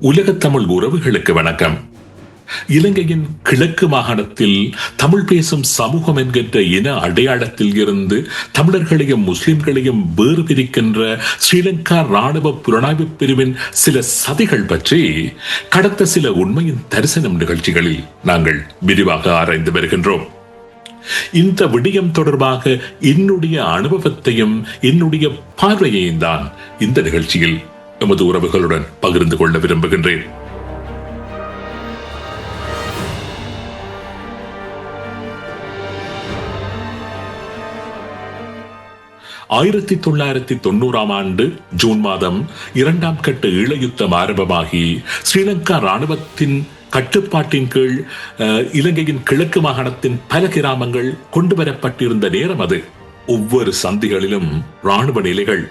உலகத் தமிழ் உறவுகளுக்கு வணக்கம். இலங்கையின் கிழக்கு மாகாணத்தில் தமிழ் பேசும் சமூகம் என்கின்ற இன அடையாளத்தில் இருந்து தமிழர்களையும் முஸ்லிம்களையும் வேறு பிரிக்கின்ற ஸ்ரீலங்கா ராணுவ புலனாய்வு பிரிவின் சில சதிகள் பற்றி கடந்த சில உண்மையின் தரிசனம் நிகழ்ச்சிகளில் நாங்கள் விரிவாக ஆராய்ந்து வருகின்றோம். இந்த விடயம் தொடர்பாக என்னுடைய அனுபவத்தையும் என்னுடைய பார்வையையும் தான் இந்த நிகழ்ச்சியில் எமது உறவுகளுடன் பகிர்ந்து கொள்ள விரும்புகின்றேன். ஆயிரத்தி தொள்ளாயிரத்தி தொண்ணூறாம் ஆண்டு ஜூன் மாதம் இரண்டாம் கட்ட ஈழயுத்தம் ஆரம்பமாகி ஸ்ரீலங்கா ராணுவத்தின் கட்டுப்பாட்டின் கீழ் அஹ், இலங்கையின் கிழக்கு மாகாணத்தின் பல கிராமங்கள் கொண்டு வரப்பட்டிருந்த நேரம் அது. ஒவ்வொரு சந்திகளிலும் ராணுவ நிலைகள்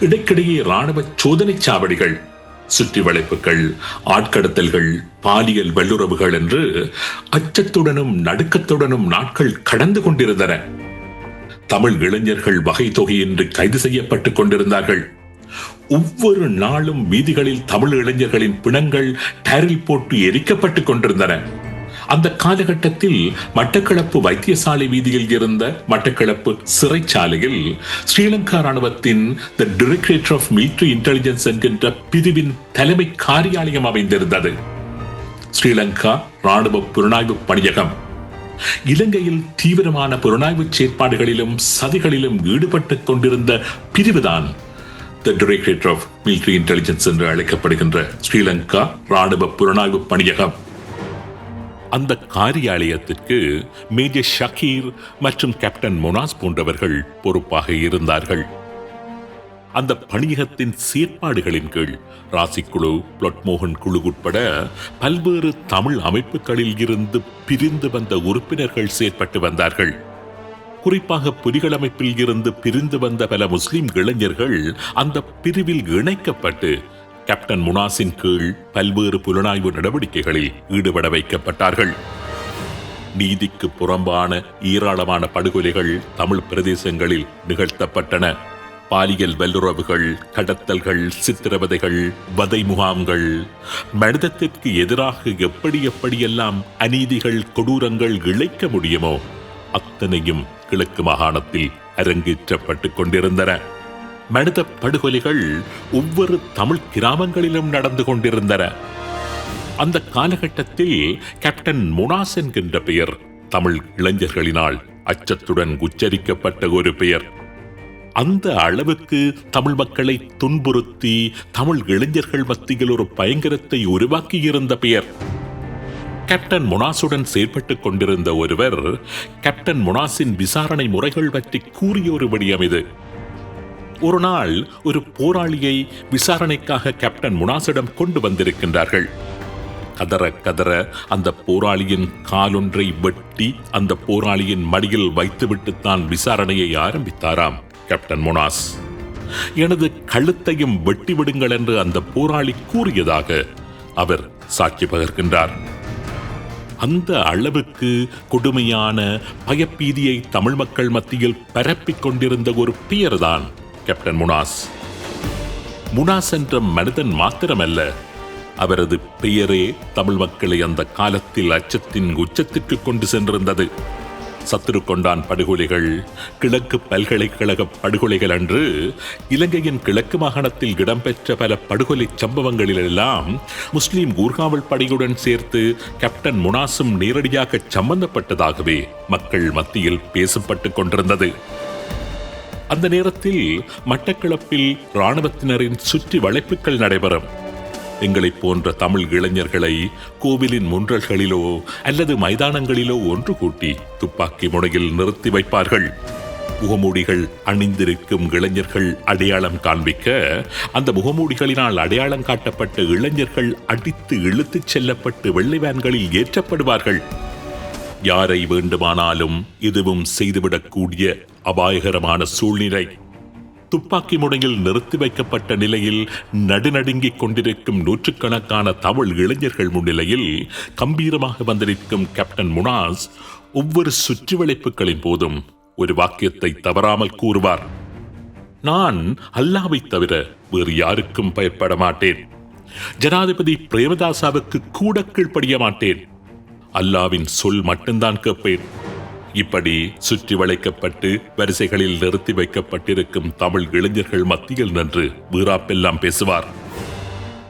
இடைக்கிடையே ராணுவ சோதனை சாவடிகள் சுற்றி வளைப்புகள் ஆட்கடத்தல்கள் பாலியல் வல்லுறவுகள் என்று அச்சத்துடனும் நடுக்கத்துடனும் நாட்கள் கடந்து கொண்டிருந்தன. தமிழ் இளைஞர்கள் வகை தொகையின்றி கைது செய்யப்பட்டுக் கொண்டிருந்தார்கள். ஒவ்வொரு நாளும் வீதிகளில் தமிழ் இளைஞர்களின் பிணங்கள் டயரில் போட்டு எரிக்கப்பட்டுக் கொண்டிருந்தன. அந்த காலகட்டத்தில் மட்டக்களப்பு வைத்தியசாலை வீதியில் இருந்த மட்டக்களப்பு சிறைச்சாலையில் ஸ்ரீலங்கா ராணுவத்தின் the directorate of military intelligence என்கின்ற பிரிவின் தலைமை காரியாலயம் அமைந்திருந்தது. ஸ்ரீலங்கா ராணுவ புலனாய்வு பணியகம். இலங்கையில் தீவிரமான புலனாய்வு செயற்பாடுகளிலும் சதிகளிலும் ஈடுபட்டுக் கொண்டிருந்த பிரிவுதான் the directorate of military intelligence என்று அழைக்கப்படுகின்ற ஸ்ரீலங்கா ராணுவ புலனாய்வு பணியகம். அந்த காரியாலயத்திற்கு மேஜர் ஷக்கீர் மற்றும் கேப்டன் மொனாஸ் போன்றவர்கள் பொறுப்பாக இருந்தார்கள். அந்த பணியகத்தின் செயற்பாடுகளின் கீழ் ராசிக்குழு பிளட்மோகன் குழு உட்பட பல்வேறு தமிழ் அமைப்புகளில் இருந்து பிரிந்து வந்த உறுப்பினர்கள் செயற்பட்டு வந்தார்கள். குறிப்பாக புலிகள் அமைப்பில் இருந்து பிரிந்து வந்த பல முஸ்லிம் இளைஞர்கள் அந்த பிரிவில் இணைக்கப்பட்டு கேப்டன் முனாசின் கீழ் பல்வேறு புலனாய்வு நடவடிக்கைகளில் ஈடுபட வைக்கப்பட்டார்கள். நீதிக்கு புறம்பான ஏராளமான படுகொலைகள் தமிழ் பிரதேசங்களில் நிகழ்த்தப்பட்டன. பாலியல் வல்லுறவுகள் கடத்தல்கள் சித்திரவதைகள் வதை முகாம்கள் மனிதத்திற்கு எதிராக எப்படி எப்படியெல்லாம் அநீதிகள் கொடூரங்கள் இழைக்க முடியுமோ அத்தனையும் கிழக்கு மாகாணத்தில் அரங்கேற்றப்பட்டுக் கொண்டிருந்தன. மனித படுகொலைகள் ஒவ்வொரு தமிழ் கிராமங்களிலும் நடந்து கொண்டிருந்தன. அந்த காலகட்டத்தில் கேப்டன் முனாஸ் என்கின்ற பெயர் தமிழ் இளைஞர்களினால் அச்சத்துடன் உச்சரிக்கப்பட்ட ஒரு பெயர். அந்த அளவுக்கு தமிழ் மக்களை துன்புறுத்தி தமிழ் இளைஞர்கள் மத்தியில் ஒரு பயங்கரத்தை உருவாக்கியிருந்த பெயர். கேப்டன் முனாசுடன் செயற்பட்டுக் கொண்டிருந்த ஒருவர் கேப்டன் முனாசின் விசாரணை முறைகள் பற்றி கூறிய ஒரு விடயம் இது. ஒரு நாள் ஒரு போராளியை விசாரணைக்காக கேப்டன் முனாசிடம் கொண்டு வந்திருக்கின்றார்கள். கதற கதற அந்த போராளியின் காலொன்றை வெட்டி அந்த போராளியின் மடியில் வைத்துவிட்டு தான் விசாரணையை ஆரம்பித்தாராம் கேப்டன் முனாஸ். எனது கழுத்தையும் வெட்டிவிடுங்கள் என்று அந்த போராளி கூறியதாக அவர் சாட்சி பகர்கின்றார். அந்த அளவுக்கு கொடுமையான பயப்பீதியை தமிழ் மக்கள் மத்தியில் பரப்பிக் கொண்டிருந்த ஒரு பெயர்தான் கேப்டன் முனாஸ் முனாஸ் என்ற மனிதன் மாத்திரமல்ல அவரது பெயரே தமிழ் மக்களை அந்த காலத்தில் அச்சத்தின் உச்சத்திற்கு கொண்டு சென்றிருந்தது. சத்துரு கொண்டான் படுகொலைகள் கிழக்கு பல்கலைக்கழக படுகொலைகள் அன்று இலங்கையின் கிழக்கு மாகாணத்தில் இடம்பெற்ற பல படுகொலை சம்பவங்களிலெல்லாம் முஸ்லிம் ஊர்காவல் படையுடன் சேர்த்து கேப்டன் முனாசும் நேரடியாக சம்பந்தப்பட்டதாகவே மக்கள் மத்தியில் பேசப்பட்டு கொண்டிருந்தது. அந்த நேரத்தில் மட்டக்களப்பில் இராணுவத்தினரின் சுற்றி வளைப்புகள் நடைபெறும். எங்களைப் போன்ற தமிழ் இளைஞர்களை கோவிலின் முன்றல்களிலோ அல்லது மைதானங்களிலோ ஒன்று கூட்டி துப்பாக்கி முனையில் நிறுத்தி வைப்பார்கள். முகமூடிகள் அணிந்திருக்கும் இளைஞர்கள் அடையாளம் காண்பிக்க அந்த முகமூடிகளினால் அடையாளம் காட்டப்பட்ட இளைஞர்கள் அடித்து இழுத்துச் செல்லப்பட்டு வெள்ளை வேன்களில் ஏற்றப்படுவார்கள். யாரை வேண்டுமானாலும் எதுவும் செய்துவிடக்கூடிய அபாயகரமான சூழ்நிலை. துப்பாக்கி முனையில் நிறுத்தி வைக்கப்பட்ட நிலையில் நடுநடுங்கிக் கொண்டிருக்கும் நூற்றுக்கணக்கான தமிழ் இளைஞர்கள் முன்னிலையில் கம்பீரமாக வந்திருக்கும் கேப்டன் முனாஸ் ஒவ்வொரு சுற்றுவளைப்புகளின் போதும் ஒரு வாக்கியத்தை தவறாமல் கூறுவார். நான் அல்லாவை தவிர வேறு யாருக்கும் பயப்பட மாட்டேன். ஜனாதிபதி பிரேமதாசாவுக்கு கூட கீழ்ப்படிய மாட்டேன். அல்லாவின் சொல் மட்டும்தான் கேட்பேன். இப்படி சுற்றி வளைக்கப்பட்டு வரிசைகளில் நிறுத்தி வைக்கப்பட்டிருக்கும் தமிழ் இளைஞர்கள் மத்தியில் நின்று வீராப்பெல்லாம் பேசுவார்.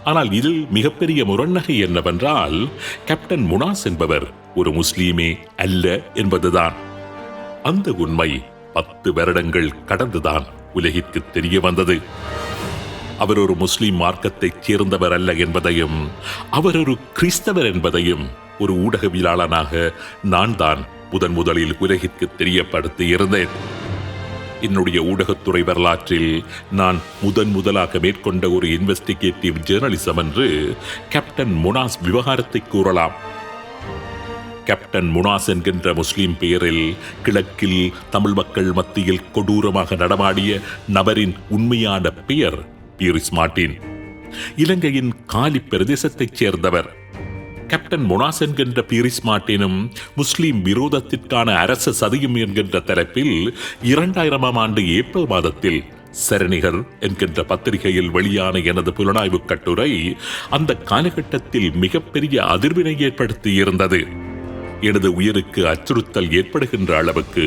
ஆனால் இதில் மிகப்பெரிய முரண்நகை என்னவென்றால் கேப்டன் முனாஸ் என்பவர் ஒரு முஸ்லீமே அல்ல என்பதுதான். அந்த உண்மை பத்து வருடங்கள் கடந்துதான் உலகிற்கு தெரிய வந்தது. அவர் ஒரு முஸ்லிம் மார்க்கத்தைச் சேர்ந்தவர் அல்ல என்பதையும் அவர் ஒரு கிறிஸ்தவர் என்பதையும் ஒரு ஊடகவியலாளனாக நான் தான் முதன் முதலில் உலகிற்கு தெரியப்படுத்தி இருந்தேன் என்னுடைய ஊடகத்துறை வரலாற்றில் நான் முதன் முதலாக மேற்கொண்ட ஒரு இன்வெஸ்டிகேட்டிவ் ஜேர்னலிசம் என்று கேப்டன் முனாஸ் விவகாரத்தை கூறலாம். கேப்டன் முனாஸ் என்கின்ற முஸ்லிம் பெயரில் கிழக்கில் தமிழ் மக்கள் மத்தியில் கொடூரமாக நடமாடிய நபரின் உண்மையான பெயர் பீரிஸ் மார்டின் இலங்கையின் காலி பிரதேசத்தைச் சேர்ந்தவர். கேப்டன் மொனாஸ் என்கின்ற பீரிஸ் மார்டினும் முஸ்லீம் விரோதத்திற்கான அரச சதியும் என்கின்ற தலைப்பில் இரண்டாயிரமாம் ஆண்டு ஏப்ரல் மாதத்தில் சரணிகர் என்கின்ற பத்திரிகையில் வெளியான எனது புலனாய்வு கட்டுரை அந்த காலகட்டத்தில் மிகப்பெரிய அதிர்வினை ஏற்படுத்தி இருந்தது எனது உயிருக்கு அச்சுறுத்தல் ஏற்படுகின்ற அளவுக்கு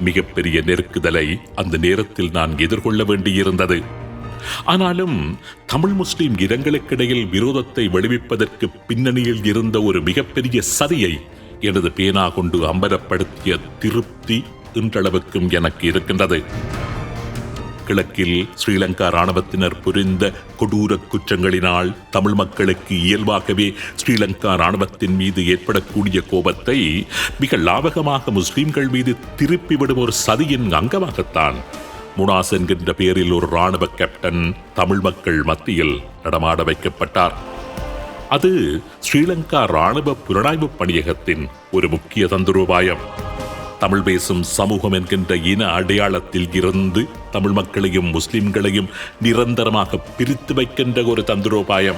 மிகப்பெரிய நெருக்குதலை அந்த நேரத்தில் நான் எதிர்கொள்ள வேண்டியிருந்தது. ஆனாலும் தமிழ் முஸ்லிம் இடங்களுக்கிடையில் விரோதத்தை வெளிவிப்பதற்கு பின்னணியில் இருந்த ஒரு மிகப்பெரிய சதியை எனது பேனா கொண்டு அம்பலப்படுத்திய திருப்தி இன்றளவுக்கும் எனக்கு இருக்கின்றது. கிழக்கில் ஸ்ரீலங்கா ராணுவத்தினர் புரிந்த கொடூர குற்றங்களினால் தமிழ் மக்களுக்கு இயல்பாகவே ஸ்ரீலங்கா ராணுவத்தின் மீது ஏற்படக்கூடிய கோபத்தை மிக லாபகமாக முஸ்லிம்கள் மீது திருப்பிவிடும் ஒரு சதியின் அங்கமாகத்தான் முனாஸ் என்கின்ற பெயரில் ஒரு ராணுவ கேப்டன் தமிழ் மக்கள் மத்தியில் நடமாட வைக்கப்பட்டார். அது ஸ்ரீலங்கா ராணுவ புலனாய்வு பணியகத்தின் ஒரு முக்கிய தந்திரோபாயம் தமிழ் பேசும் சமூகம் என்கின்ற இன அடையாளத்தில் இருந்து தமிழ் மக்களையும் முஸ்லிம்களையும் நிரந்தரமாக பிரித்து வைக்கின்ற ஒரு தந்திரோபாயம்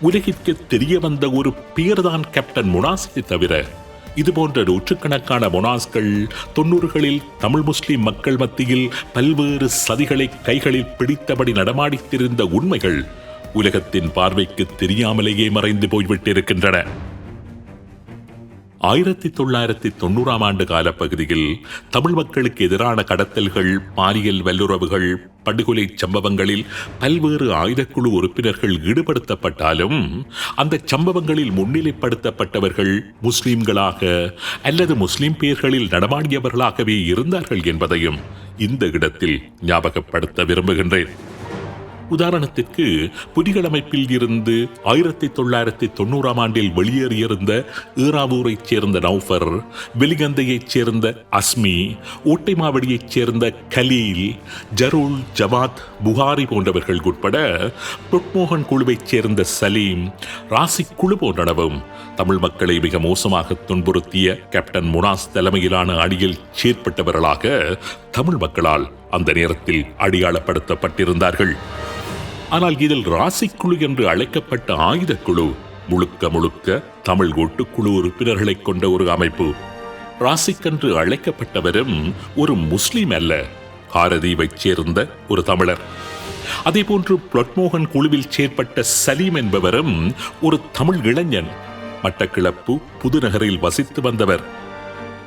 உலகிற்கு தெரிய வந்த ஒரு பேர்தான் கேப்டன் முனாஸை தவிர இது போன்ற நூற்றுக்கணக்கான மொனாஸ்கள் தொன்னூறுகளில் தமிழ் முஸ்லிம் மக்கள் மத்தியில் பல்வேறு சதிகளை கைகளில் பிடித்தபடி நடமாடித்திருந்த உண்மைகள் உலகத்தின் பார்வைக்கு தெரியாமலேயே மறைந்து போய்விட்டிருக்கின்றன. ஆயிரத்தி தொள்ளாயிரத்தி தொண்ணூறாம் ஆண்டு காலப்பகுதியில் தமிழ் மக்களுக்கு எதிரான கடத்தல்கள் பாலியல் வல்லுறவுகள் படுகொலை சம்பவங்களில் பல்வேறு ஆயுதக்குழு உறுப்பினர்கள் ஈடுபடுத்தப்பட்டாலும் அந்த சம்பவங்களில் முன்னிலைப்படுத்தப்பட்டவர்கள் முஸ்லிம்களாக அல்லது முஸ்லிம் பெயர்களில் நடமாடியவர்களாகவே இருந்தார்கள் என்பதையும் இந்த இடத்தில் ஞாபகப்படுத்த விரும்புகின்றேன். உதாரணத்திற்கு புலிகள் அமைப்பில் இருந்து ஆயிரத்தி தொள்ளாயிரத்தி தொண்ணூறாம் ஆண்டில் வெளியேறியிருந்த ஈராவூரைச் சேர்ந்த நௌஃபர் வெலிகந்தையைச் சேர்ந்த அஸ்மி ஓட்டை மாவடியைச் சேர்ந்த கலீல் ஜரூல் ஜமாத் புகாரி போன்றவர்கள் உட்பட புட்மோகன் குழுவைச் சேர்ந்த சலீம் ராசி குழு போன்றனவும் தமிழ் மக்களை மிக மோசமாக துன்புறுத்திய கேப்டன் முனாஸ் தலைமையிலான அணியில் செயற்பட்டவர்களாக தமிழ் மக்களால் அந்த நேரத்தில் அடையாளப்படுத்தப்பட்டிருந்தார்கள். ஆனால் இதில் ராசிக்குழு என்று அழைக்கப்பட்ட ஆயுதக்குழு முழுக்க முழுக்க தமிழ் ஓட்டுக்குழு உறுப்பினர்களை கொண்ட ஒரு அமைப்பு. ராசிக்கென்று அழைக்கப்பட்டவரும் ஒரு முஸ்லிம் அல்ல பாரதீவைச் சேர்ந்த ஒரு தமிழர். அதேபோன்று பிளட்மோகன் குழுவில் செயற்பட்ட சலீம் என்பவரும் ஒரு தமிழ் இளைஞன் மட்டக்கிளப்பு புதுநகரில் வசித்து வந்தவர்.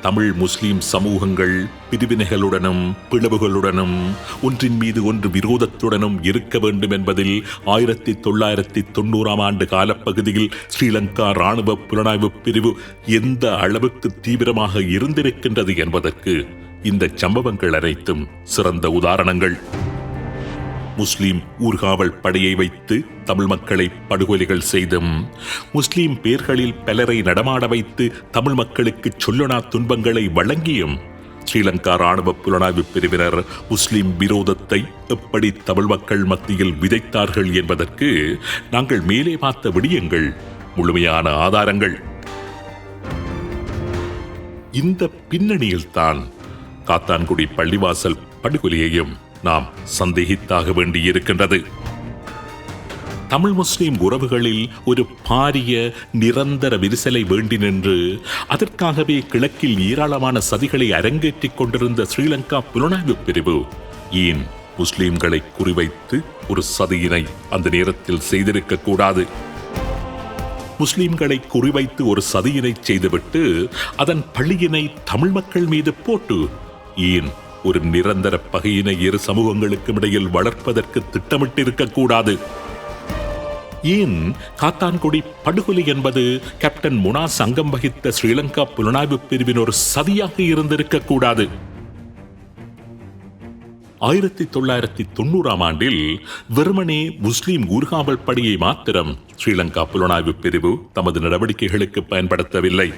தமிழ் முஸ்லிம் சமூகங்கள் பிரிவினைகளுடனும் பிளவுகளுடனும் ஒன்றின் மீது ஒன்று விரோதத்துடனும் இருக்க வேண்டும் என்பதில் ஆயிரத்தி தொள்ளாயிரத்தி தொண்ணூறாம் ஆண்டு காலப்பகுதியில் ஸ்ரீலங்கா இராணுவ புலனாய்வு பிரிவு எந்த அளவுக்கு தீவிரமாக இருந்திருக்கின்றது என்பதற்கு இந்த சம்பவங்கள் அனைத்தும் சிறந்த உதாரணங்கள். முஸ்லிம் ஊர்காவல் படையை வைத்து தமிழ் மக்களை படுகொலைகள் செய்தும் முஸ்லிம் பேர்களில் பலரை நடமாட வைத்து தமிழ் மக்களுக்கு சொல்லனா துன்பங்களை வழங்கியும் ஸ்ரீலங்கா ராணுவ புலனாய்வு பிரிவினர் முஸ்லிம் விரோதத்தை எப்படி தமிழ் மக்கள் மத்தியில் விதைத்தார்கள் என்பதற்கு நாங்கள் மேலே பார்த்த விடியங்கள் முழுமையான ஆதாரங்கள். இந்த பின்னணியில்தான் காத்தான்குடி பள்ளிவாசல் படுகொலையையும் நாம் சந்தேகித்தாக வேண்டியிருக்கின்றது. தமிழ் முஸ்லிம் உறவுகளில் ஒரு பாரிய நிரந்தர விரிசலை வேண்டி நின்று அதற்காகவே கிழக்கில் ஏராளமான சதிகளை அரங்கேற்றிக் கொண்டிருந்த ஸ்ரீலங்கா புலனாய்வு பிரிவு ஏன் முஸ்லிம்களை குறிவைத்து ஒரு சதியினை அந்த நேரத்தில் செய்திருக்க கூடாது? முஸ்லிம்களை குறிவைத்து ஒரு சதியினை செய்துவிட்டு அதன் பள்ளியினை தமிழ் மக்கள் மீது போட்டு ஏன் ஒரு நிரந்தர பகையினை இரு சமூகங்களுக்கும் இடையில் வளர்ப்பதற்கு திட்டமிட்டிருக்க கூடாது ஏன்? காத்தான்குடி படுகொலை என்பது கேப்டன் முனா சங்கம் வகித்த ஸ்ரீலங்கா புலனாய்வு பிரிவின் ஒரு சதியாக இருந்திருக்க கூடாது ஆயிரத்தி தொள்ளாயிரத்தி தொண்ணூறாம் ஆண்டில் வெறுமனே முஸ்லிம் ஊர்காவல் படையை மாத்திரம் ஸ்ரீலங்கா புலனாய்வு பிரிவு தமது நடவடிக்கைகளுக்கு பயன்படுத்தவில்லை.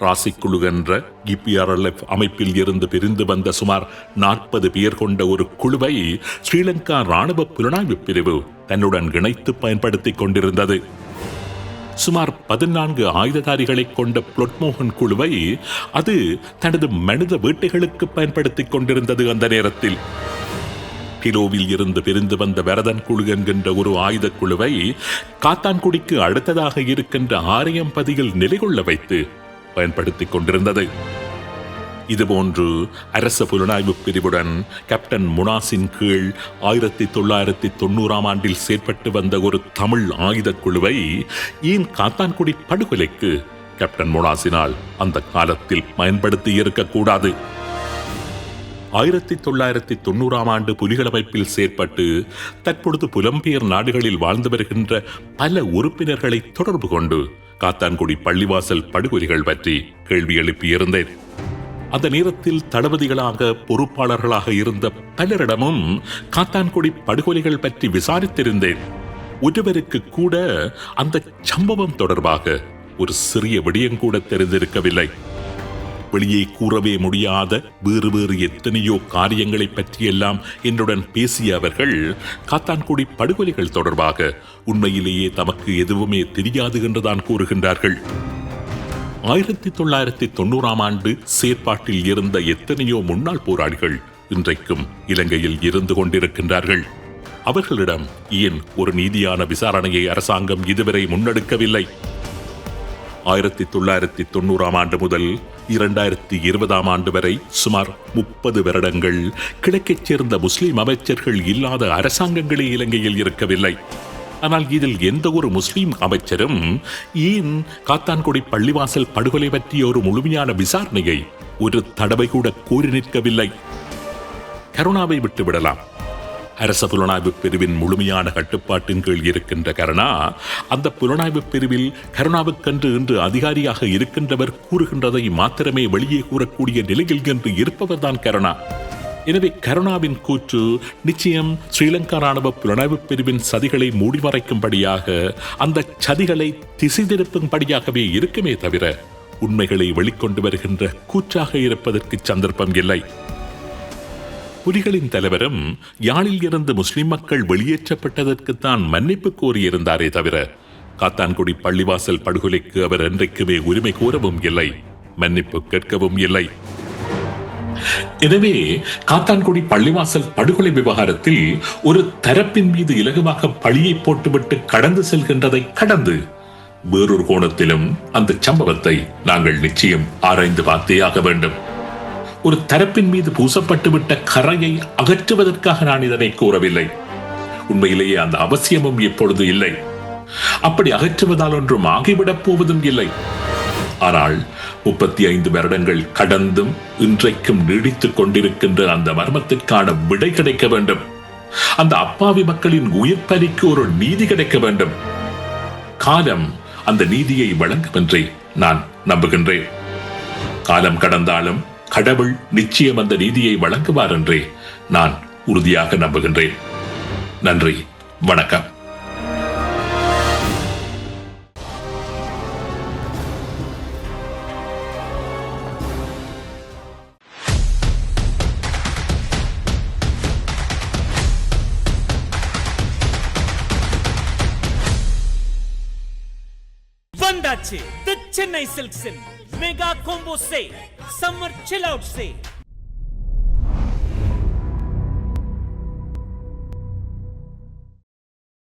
ராசிக்குழு என்ற இபிஆர்எல்எஃப் அமைப்பில் இருந்து பிரிந்து வந்த சுமார் நாற்பது பேர் கொண்ட ஒரு குழுவை ஸ்ரீலங்கா ராணுவ புலனாய்வு பிரிவு தன்னுடன் இணைத்து பயன்படுத்திக் கொண்டிருந்தது. சுமார் பதினான்கு ஆயுததாரிகளை கொண்ட புளொட்மோகன் குழுவை அது தனது மனித வேட்டைகளுக்கு பயன்படுத்திக் கொண்டிருந்தது அந்த நேரத்தில். கிலோவில் இருந்து பிரிந்து வந்த வரதன் குழு என்கின்ற ஒரு ஆயுத குழுவை காத்தான்குடிக்கு அடுத்ததாக இருக்கின்ற ஆரியம்பதியில் நிலை கொள்ள வைத்து பயன்படுத்திக் கொண்டிருந்தது. இதுபோன்று அரச புலனாய்வு பிரிவுடன் கேப்டன் முனாசின் கீழ் ஆயிரத்தி தொள்ளாயிரத்தி தொண்ணூறாம் ஆண்டில் செயற்பட்டு வந்த ஒரு தமிழ் ஆயுத குழுவை ஏன் காத்தான்குடி படுகொலைக்கு கேப்டன் முனாசினால் அந்த காலத்தில் பயன்படுத்தி இருக்கக்கூடாது ஆயிரத்தி தொள்ளாயிரத்தி தொண்ணூறாம் ஆண்டு புலிகள் அமைப்பில் செயற்பட்டு தற்பொழுது புலம்பெயர் நாடுகளில் வாழ்ந்து வருகின்ற பல உறுப்பினர்களை தொடர்பு கொண்டு காத்தான்குடி பள்ளிவாசல் படுகொலைகள் பற்றி கேள்வி எழுப்பியிருந்தேன். அந்த நேரத்தில் தளபதிகளாக பொறுப்பாளர்களாக இருந்த பலரிடமும் காத்தான்குடி படுகொலைகள் பற்றி விசாரித்திருந்தேன். ஒருவருக்கு கூட அந்த சம்பவம் தொடர்பாக ஒரு சிறிய விடயம் கூட தெரிந்திருக்கவில்லை. வெளியே கூறவே முடியாத வேறு வேறு எத்தனையோ காரியங்களை பற்றியெல்லாம் என்னுடன் பேசிய அவர்கள் காத்தான்குடி படுகொலைகள் தொடர்பாக உண்மையிலேயே தமக்கு எதுவுமே தெரியாது என்றுதான் கூறுகின்றார்கள். ஆயிரத்தி தொள்ளாயிரத்தி தொண்ணூறாம் ஆண்டு செயற்பாட்டில் இருந்த எத்தனையோ முன்னாள் போராளிகள் இன்றைக்கும் இலங்கையில் இருந்து கொண்டிருக்கின்றார்கள். அவர்களிடம் ஏன் ஒரு நீதியான விசாரணையை அரசாங்கம் இதுவரை முன்னெடுக்கவில்லை? ஆயிரத்தி தொள்ளாயிரத்தி தொண்ணூறாம் ஆண்டு முதல் இரண்டாயிரத்தி இருபதாம் ஆண்டு வரை சுமார் முப்பது வருடங்கள் கிழக்கைச் சேர்ந்த முஸ்லிம் அமைச்சர்கள் இல்லாத அரசாங்கங்களே இலங்கையில் இருக்கவில்லை. ஆனால் இதில் எந்த ஒரு முஸ்லீம் அமைச்சரும் ஏன் காத்தான்குடி பள்ளிவாசல் படுகொலை பற்றிய ஒரு முழுமையான விசாரணையை ஒரு தடவை கூட கோரி நிற்கவில்லை? கருணாவை விட்டுவிடலாம். அரச புலனாய்வு பிரிவின் முழுமையான கட்டுப்பாட்டின் கீழ் இருக்கின்ற கருணா அந்த புலனாய்வு பிரிவில் கருணாவுக்கென்று இன்று அதிகாரியாக இருக்கின்றவர் கூறுகின்றதை மாத்திரமே வெளியே கூறக்கூடிய நிலையில் என்று இருப்பவர்தான் கருணா. எனவே கருணாவின் கூற்று நிச்சயம் ஸ்ரீலங்கா ராணுவ புலனாய்வு பிரிவின் சதிகளை மூடிமறைக்கும்படியாக அந்த சதிகளை திசை திருப்பும்படியாகவே இருக்குமே தவிர உண்மைகளை வெளிக்கொண்டு வருகின்ற கூற்றாக இருப்பதற்கு சந்தர்ப்பம் இல்லை. புலிகளின் தலைவரும் யாழில் இருந்து முஸ்லிம் மக்கள் வெளியேற்றப்பட்டதற்குத்தான் மன்னிப்பு கோரியிருந்தாரே தவிர காத்தான்குடி பள்ளிவாசல் படுகொலைக்கு அவர் என்றைக்குமே உரிமை கோரவும் இல்லை மன்னிப்பு கேட்கவும் இல்லை. எனவே காத்தான்குடி பள்ளிவாசல் படுகொலை விவகாரத்தில் ஒரு தரப்பின் மீது இலகுவாக பழியை போட்டுவிட்டு கடந்து செல்கின்றதை கடந்து வேறொரு கோணத்திலும் அந்த சம்பவத்தை நாங்கள் நிச்சயம் ஆராய்ந்து பார்த்தே ஆக வேண்டும். ஒரு தரப்பின் மீது பூசப்பட்டுவிட்ட கரையை அகற்றுவதற்காக நான் இதனை கூறவில்லை. உண்மையிலேயே அந்த அவசியமும் இப்பொழுது இல்லை. அப்படி அகற்றுவதால் ஒன்றும் ஆகிவிடப் போவதும் இல்லை. ஆனால் முப்பத்தி ஐந்து வருடங்கள் கடந்தும் இன்றைக்கும் நீடித்துக் கொண்டிருக்கின்ற அந்த மர்மத்திற்கான விடை கிடைக்க வேண்டும். அந்த அப்பாவி மக்களின் உயிர் பலிக்கு ஒரு நீதி கிடைக்க வேண்டும். காலம் அந்த நீதியை வழங்கும் என்றே நான் நம்புகின்றேன். காலம் கடந்தாலும் கடவுள் நிச்சயம் அந்த நீதியை வழங்குவார் என்றே நான் உறுதியாக நம்புகின்றேன். நன்றி வணக்கம். வந்தாச்சு the Chennai சில்க்ஸின் mega combo sale summer chill out से।